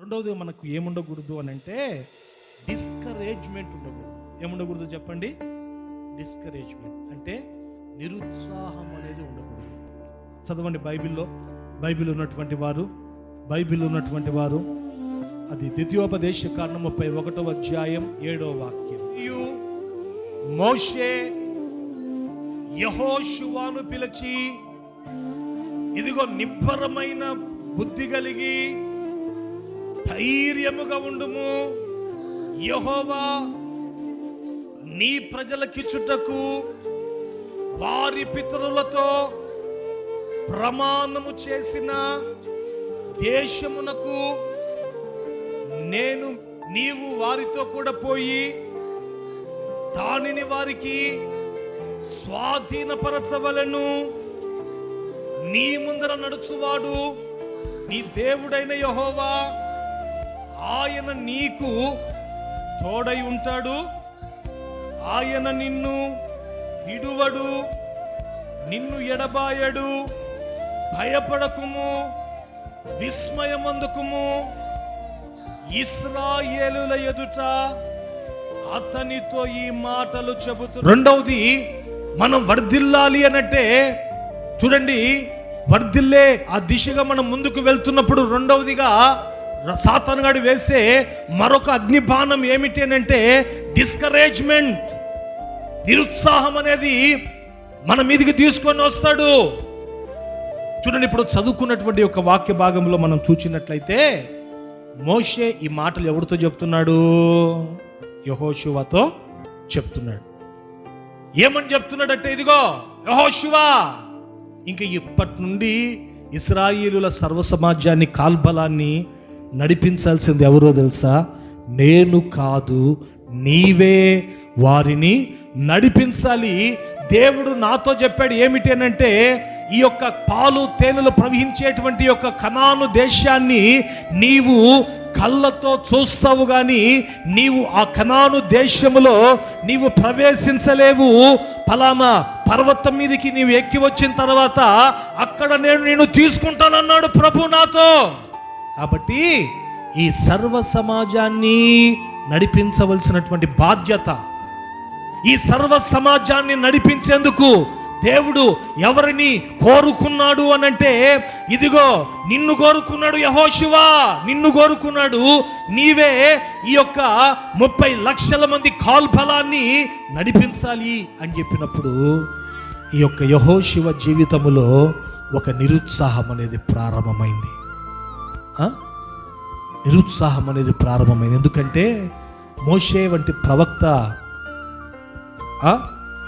రెండవది మనకు ఏముండకూడదు అని అంటే డిస్కరేజ్మెంట్ ఉండకూడదు. ఏముండకూడదు చెప్పండి? డిస్కరేజ్మెంట్ అంటే నిరుత్సాహం అనేది ఉండకూడదు. చదవండి బైబిల్లో. బైబిల్ ఉన్నటువంటి వారు బైబిల్ ఉన్నటువంటి వారు అది ద్వితీయోపదేశ కారణం ముప్పై ఒకటవ అధ్యాయం ఏడో వాక్యం. మోషే యహోషువాను పిలిచి ఇదిగో నిబ్బరమైన బుద్ధి కలిగి ధైర్యముగా ఉండుము. యహోవా నీ ప్రజలకిచ్చుటకు వారి పితరులతో ప్రమాణము చేసిన దేశమునకు నేను నీవు వారితో కూడా పోయి దానిని వారికి స్వాధీనపరచవలను. నీ ముందర నడుచువాడు నీ దేవుడైన యహోవా. ఆయన నీకు తోడై ఉంటాడు. ఆయన నిన్ను విడువడు. నిన్ను ఎడబాయడు. భయపడకుము. విస్మయమందుకుము. ఇస్రాయేలుల ఎదుట అతనితో ఈ మాటలు చెబుతూ రెండవది మనం వర్ధిల్లాలి అనంటే చూడండి వర్ధిల్లే ఆ దిశగా మనం ముందుకు వెళ్తున్నప్పుడు రెండవదిగా సాతానుగాడు వేసే మరొక అగ్నిబాణం ఏమిటి అని అంటే డిస్కరేజ్మెంట్ నిరుత్సాహం అనేది మన మీదికి తీసుకొని వస్తాడు. చూడండి ఇప్పుడు చదువుకున్నటువంటి ఒక వాక్య భాగంలో మనం చూచినట్లయితే మోషే ఈ మాటలు ఎవరితో చెప్తున్నాడు? యహోశువతో చెప్తున్నాడు. ఏమని చెప్తున్నాడంటే ఇదిగో యహోశివా ఇంక ఇప్పటి నుండి ఇస్రాయిలుల సర్వ సమాజాన్ని కాల్బలాన్ని నడిపించాల్సింది ఎవరో తెలుసా? నేను కాదు నీవే వారిని నడిపించాలి. దేవుడు నాతో చెప్పాడు ఏమిటి అంటే ఈ యొక్క పాలు తేనెలు ప్రవహించేటువంటి యొక్క కణాను దేశాన్ని నీవు కళ్ళతో చూస్తావు కానీ నీవు ఆ కణాను దేశములో నీవు ప్రవేశించలేవు. ఫలానా పర్వతం మీదకి నీవు ఎక్కి వచ్చిన తర్వాత అక్కడ నేను నేను తీసుకుంటానన్నాడు ప్రభు నాతో. కాబట్టి ఈ సర్వ సమాజాన్ని నడిపించవలసినటువంటి బాధ్యత ఈ సర్వ సమాజాన్ని నడిపించేందుకు దేవుడు ఎవరిని కోరుకున్నాడు అనంటే ఇదిగో నిన్ను కోరుకున్నాడు యహోశివా నిన్ను కోరుకున్నాడు నీవే ఈ యొక్క ముప్పై లక్షల మంది కాల్ఫలాన్ని నడిపించాలి అని చెప్పినప్పుడు ఈ యొక్క యహోశివ జీవితంలో ఒక నిరుత్సాహం అనేది ప్రారంభమైంది. నిరుత్సాహం అనేది ప్రారంభమైంది. ఎందుకంటే మోషే వంటి ప్రవక్త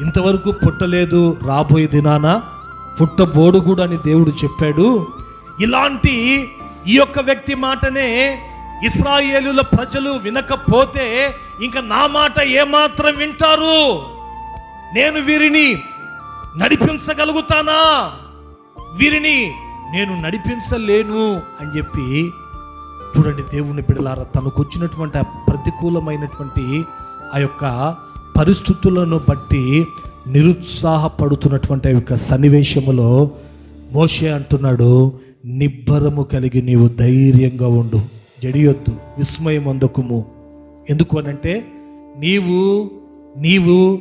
ఇంతవరకు పుట్టలేదు రాబోయే దినాన పుట్టబోడు కూడా అని దేవుడు చెప్పాడు. ఇలాంటి ఈ యొక్క వ్యక్తి మాటనే ఇస్రాయేలుల ప్రజలు వినకపోతే ఇంకా నా మాట ఏమాత్రం వింటారు? నేను వీరిని నడిపించగలుగుతానా? వీరిని నేను నడిపించలేను అని చెప్పి చూడండి దేవుని బిడలారా తనకు వచ్చినటువంటి ఆ ప్రతికూలమైనటువంటి ఆ యొక్క పరిస్థితులను బట్టి నిరుత్సాహపడుతున్నటువంటి ఆ యొక్క సన్నివేశములో మోషే అంటున్నాడు నిబ్బరము కలిగి నీవు ధైర్యంగా ఉండు. జడియొద్దు విస్మయం అందకుము. ఎందుకు అనంటే నీవు నీవు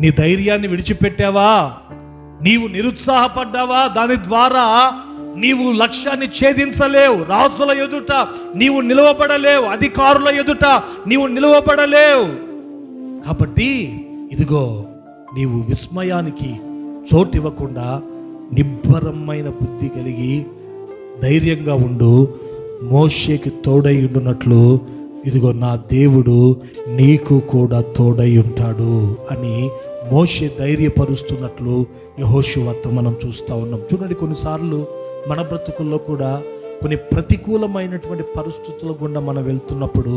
నీ ధైర్యాన్ని విడిచిపెట్టావా? నీవు నిరుత్సాహపడ్డావా? దాని ద్వారా నీవు లక్ష్యాన్ని ఛేదించలేవు. రాజుల ఎదుట నీవు నిలవబడలేవు. అధికారుల ఎదుట నీవు నిలవబడలేవు. కాబట్టి ఇదిగో నీవు విస్మయానికి చోటు ఇవ్వకుండా నిబ్బరమైన బుద్ధి కలిగి ధైర్యంగా ఉండు. మోషేకి తోడై ఉండునట్లు ఇదిగో నా దేవుడు నీకు కూడా తోడై ఉంటాడు అని మోషే ధైర్యపరుస్తున్నట్లు యహోశువతో మనం చూస్తూ ఉన్నాం. చూడండి కొన్నిసార్లు మన బ్రతుకుల్లో కూడా కొన్ని ప్రతికూలమైనటువంటి పరిస్థితుల గుండా మనం వెళ్తున్నప్పుడు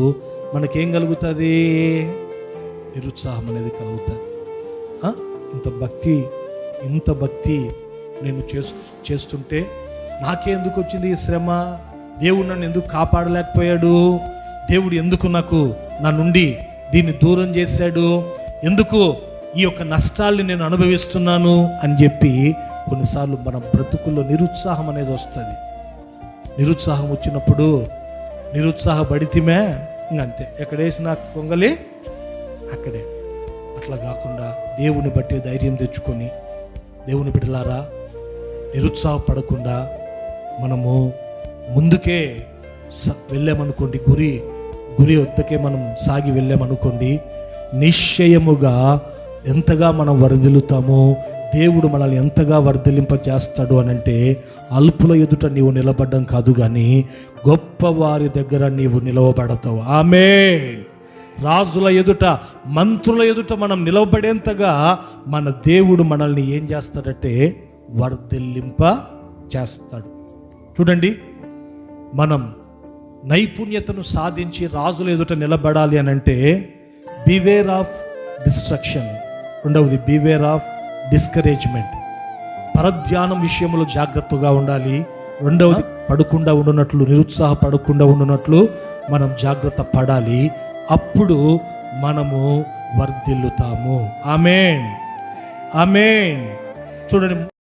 మనకేం కలుగుతుంది? నిరుత్సాహం అనేది కలుగుతుంది. ఇంత భక్తి ఇంత భక్తి నేను చేస్తు చేస్తుంటే నాకెందుకు వచ్చింది ఈ శ్రమ? దేవుడు నన్ను ఎందుకు కాపాడలేకపోయాడు? దేవుడు ఎందుకు నాకు నా నుండి దీన్ని దూరం చేశాడు? ఎందుకు ఈ యొక్క నష్టాల్ని నేను అనుభవిస్తున్నాను అని చెప్పి కొన్నిసార్లు మన బ్రతుకుల్లో నిరుత్సాహం అనేది వస్తుంది. నిరుత్సాహం వచ్చినప్పుడు నిరుత్సాహపడితేమే ఇంకంతే ఎక్కడేసిన కొంగలి అక్కడే. అట్లా కాకుండా దేవుని బట్టి ధైర్యం తెచ్చుకొని దేవుని బిడ్డలారా నిరుత్సాహపడకుండా మనము ముందుకే స- వెళ్ళామనుకోండి గురి గురి వద్దకే మనం సాగి వెళ్ళామనుకోండి నిశ్చయముగా ఎంతగా మనం వరదిల్లుతామో దేవుడు మనల్ని ఎంతగా వర్ధలింప చేస్తాడు అని అంటే అల్పుల ఎదుట నీవు నిలబడ్డం కాదు కానీ గొప్ప వారి దగ్గర నీవు నిలవబడతావు. ఆమె రాజుల ఎదుట మంత్రుల ఎదుట మనం నిలవబడేంతగా మన దేవుడు మనల్ని ఏం చేస్తాడంటే వర్ధిల్లింప చేస్తాడు చూడండి మనం నైపుణ్యతను సాధించి రాజుల ఎదుట నిలబడాలి అని అంటే బివేర్ ఆఫ్ డిస్ట్రక్షన్ రెండవది బీవేర్ ఆఫ్ డిస్కరేజ్మెంట్ పరధ్యానం విషయంలో జాగ్రత్తగా ఉండాలి. రెండవది పడకుండా ఉండునట్లు నిరుత్సాహపడకుండా ఉండునట్లు మనం జాగ్రత్త పడాలి. అప్పుడు మనము వర్ధిల్లుతాము. ఆమెన్. ఆమెన్. చూడండి